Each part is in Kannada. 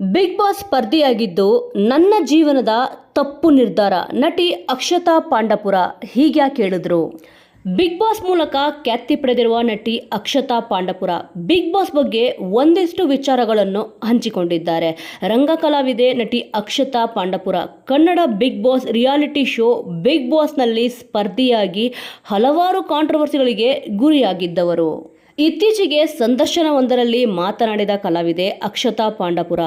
ಬಿಗ್ ಬಾಸ್ ಸ್ಪರ್ಧಿಯಾಗಿದ್ದು ನನ್ನ ಜೀವನದ ತಪ್ಪು ನಿರ್ಧಾರ ನಟಿ ಅಕ್ಷತಾ ಪಾಂಡಪುರ ಹೀಗ್ಯಾಕೆ ಹೇಳಿದ್ರು ಬಿಗ್ ಬಾಸ್ ಮೂಲಕ ಖ್ಯಾತಿ ಪಡೆದಿರುವ ನಟಿ ಅಕ್ಷತಾ ಪಾಂಡಪುರ ಬಿಗ್ ಬಾಸ್ ಬಗ್ಗೆ ಒಂದಿಷ್ಟು ವಿಚಾರಗಳನ್ನು ಹಂಚಿಕೊಂಡಿದ್ದಾರೆ. ರಂಗ ಕಲಾವಿದೆ ನಟಿ Akshata Pandapura Kannada Bigg Boss reality show Bigg ಬಾಸ್ನಲ್ಲಿ ಸ್ಪರ್ಧಿಯಾಗಿ ಹಲವಾರು ಕಾಂಟ್ರವರ್ಸಿಗಳಿಗೆ ಗುರಿಯಾಗಿದ್ದವರು. ಇತ್ತೀಚೆಗೆ ಸಂದರ್ಶನವೊಂದರಲ್ಲಿ ಮಾತನಾಡಿದ ಕಲಾವಿದೆ ಅಕ್ಷತಾ ಪಾಂಡಪುರ,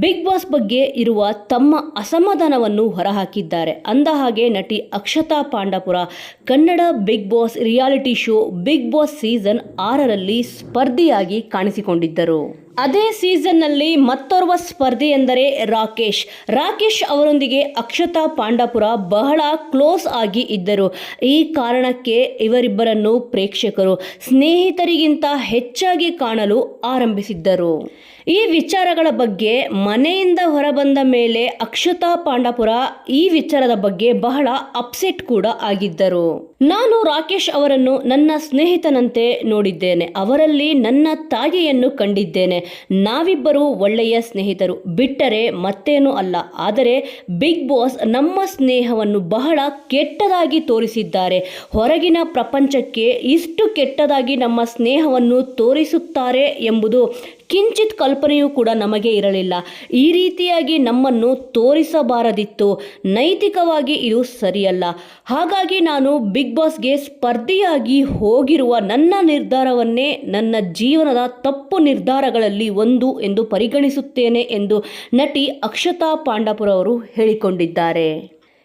ಬಿಗ್ ಬಾಸ್ ಬಗ್ಗೆ ಇರುವ ತಮ್ಮ ಅಸಮಾಧಾನವನ್ನು ಹೊರಹಾಕಿದ್ದಾರೆ. ಅಂದಹಾಗೆ ನಟಿ Akshata Pandapura, Kannada Bigg Boss reality show Bigg Boss season ಆರರಲ್ಲಿ ಸ್ಪರ್ಧಿಯಾಗಿ ಕಾಣಿಸಿಕೊಂಡಿದ್ದರು. ಅದೇ ಸೀಸನ್ನಲ್ಲಿ ಮತ್ತೋರ್ವ ಸ್ಪರ್ಧಿ ಎಂದರೆ ರಾಕೇಶ್. ರಾಕೇಶ್ ಅವರೊಂದಿಗೆ ಅಕ್ಷತಾ ಪಾಂಡಪುರ ಬಹಳ ಕ್ಲೋಸ್ ಆಗಿ ಇದ್ದರು. ಈ ಕಾರಣಕ್ಕೆ ಇವರಿಬ್ಬರನ್ನು ಪ್ರೇಕ್ಷಕರು ಸ್ನೇಹಿತರಿಗಿಂತ ಹೆಚ್ಚಾಗಿ ಕಾಣಲು ಆರಂಭಿಸಿದ್ದರು. ಈ ವಿಚಾರಗಳ ಬಗ್ಗೆ ಮನೆಯಿಂದ ಹೊರಬಂದ ಮೇಲೆ ಅಕ್ಷತಾ ಪಾಂಡಪುರ ಈ ವಿಚಾರದ ಬಗ್ಗೆ ಬಹಳ ಅಪ್ಸೆಟ್ ಕೂಡ ಆಗಿದ್ದರು. ನಾನು ರಾಕೇಶ್ ಅವರನ್ನು ನನ್ನ ಸ್ನೇಹಿತನಂತೆ ನೋಡಿದ್ದೇನೆ. ಅವರಲ್ಲಿ ನನ್ನ ತಾಯಿಯನ್ನು ಕಂಡಿದ್ದೇನೆ. ನಾವಿಬ್ಬರು ಒಳ್ಳೆಯ ಸ್ನೇಹಿತರು. ಬಿಟ್ಟರೆ ಮತ್ತೇನೂ ಅಲ್ಲ. ಆದರೆ ಬಿಗ್ ಬಾಸ್ ನಮ್ಮ ಸ್ನೇಹವನ್ನು ಬಹಳ ಕೆಟ್ಟದಾಗಿ ತೋರಿಸಿದ್ದಾರೆ. ಹೊರಗಿನ ಪ್ರಪಂಚಕ್ಕೆ ಇಷ್ಟು ಕೆಟ್ಟದಾಗಿ ನಮ್ಮ ಸ್ನೇಹವನ್ನು ತೋರಿಸುತ್ತಾರೆ ಎಂಬುದು ಕಿಂಚಿತ್ ಕಲ್ಪನೆಯೂ ಕೂಡ ನಮಗೆ ಇರಲಿಲ್ಲ. ಈ ರೀತಿಯಾಗಿ ನಮ್ಮನ್ನು ತೋರಿಸಬಾರದಿತ್ತು. ನೈತಿಕವಾಗಿ ಇದು ಸರಿಯಲ್ಲ. ಹಾಗಾಗಿ ನಾನು ಬಿಗ್ ಬಾಸ್ಗೆ ಸ್ಪರ್ಧಿಯಾಗಿ ಹೋಗಿರುವ ನನ್ನ ನಿರ್ಧಾರವನ್ನೇ ನನ್ನ ಜೀವನದ ತಪ್ಪು ನಿರ್ಧಾರಗಳಲ್ಲಿ ಒಂದು ಎಂದು ಪರಿಗಣಿಸುತ್ತೇನೆ ಎಂದು ನಟಿ ಅಕ್ಷತಾ ಪಾಂಡಪುರ ಅವರು ಹೇಳಿಕೊಂಡಿದ್ದಾರೆ.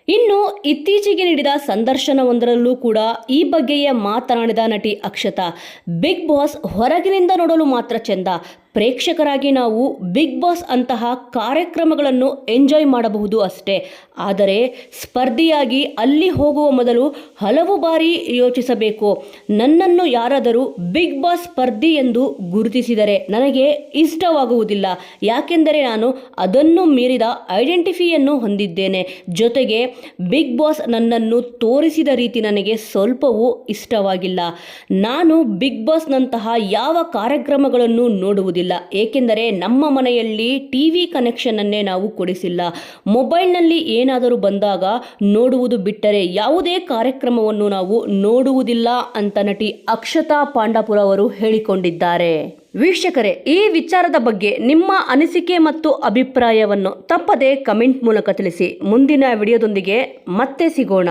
ಇನ್ನು ಇತ್ತೀಚೆಗೆ ನೀಡಿದ ಸಂದರ್ಶನವೊಂದರಲ್ಲೂ ಕೂಡ ಈ ಬಗ್ಗೆಯೇ ಮಾತನಾಡಿದ ನಟಿ ಅಕ್ಷತಾ, ಬಿಗ್ ಬಾಸ್ ಹೊರಗಿನಿಂದ ನೋಡಲು ಮಾತ್ರ ಚೆಂದ. ಪ್ರೇಕ್ಷಕರಾಗಿ ನಾವು ಬಿಗ್ ಬಾಸ್ ಅಂತಹ ಕಾರ್ಯಕ್ರಮಗಳನ್ನು ಎಂಜಾಯ್ ಮಾಡಬಹುದು ಅಷ್ಟೇ. ಆದರೆ ಸ್ಪರ್ಧಿಯಾಗಿ ಅಲ್ಲಿ ಹೋಗುವ ಮೊದಲು ಹಲವು ಬಾರಿ ಯೋಚಿಸಬೇಕು. ನನ್ನನ್ನು ಯಾರಾದರೂ ಬಿಗ್ ಬಾಸ್ ಸ್ಪರ್ಧಿ ಎಂದು ಗುರುತಿಸಿದರೆ ನನಗೆ ಇಷ್ಟವಾಗುವುದಿಲ್ಲ. ಯಾಕೆಂದರೆ ನಾನು ಅದನ್ನು ಮೀರಿದ ಐಡೆಂಟಿಫಿಯನ್ನು ಹೊಂದಿದ್ದೇನೆ. ಜೊತೆಗೆ ಬಿಗ್ ಬಾಸ್ ನನ್ನನ್ನು ತೋರಿಸಿದ ರೀತಿ ನನಗೆ ಸ್ವಲ್ಪವೂ ಇಷ್ಟವಾಗಿಲ್ಲ. ನಾನು ಬಿಗ್ ಬಾಸ್ನಂತಹ ಯಾವ ಕಾರ್ಯಕ್ರಮಗಳನ್ನು ನೋಡುವುದಿಲ್ಲ. ಏಕೆಂದರೆ ನಮ್ಮ ಮನೆಯಲ್ಲಿ ಟಿ ವಿ ಕನೆಕ್ಷನನ್ನೇ ನಾವು ಕೊಡಿಸಿಲ್ಲ. ಮೊಬೈಲ್ನಲ್ಲಿ ಏನಾದರೂ ಬಂದಾಗ ನೋಡುವುದು ಬಿಟ್ಟರೆ ಯಾವುದೇ ಕಾರ್ಯಕ್ರಮವನ್ನು ನಾವು ನೋಡುವುದಿಲ್ಲ ಅಂತ ನಟಿ ಅಕ್ಷತಾ ಪಾಂಡಪುರ ಅವರು ಹೇಳಿಕೊಂಡಿದ್ದಾರೆ. ವೀಕ್ಷಕರೇ, ಈ ವಿಚಾರದ ಬಗ್ಗೆ ನಿಮ್ಮ ಅನಿಸಿಕೆ ಮತ್ತು ಅಭಿಪ್ರಾಯವನ್ನು ತಪ್ಪದೇ ಕಮೆಂಟ್ ಮೂಲಕ ತಿಳಿಸಿ. ಮುಂದಿನ ವಿಡಿಯೋದೊಂದಿಗೆ ಮತ್ತೆ ಸಿಗೋಣ.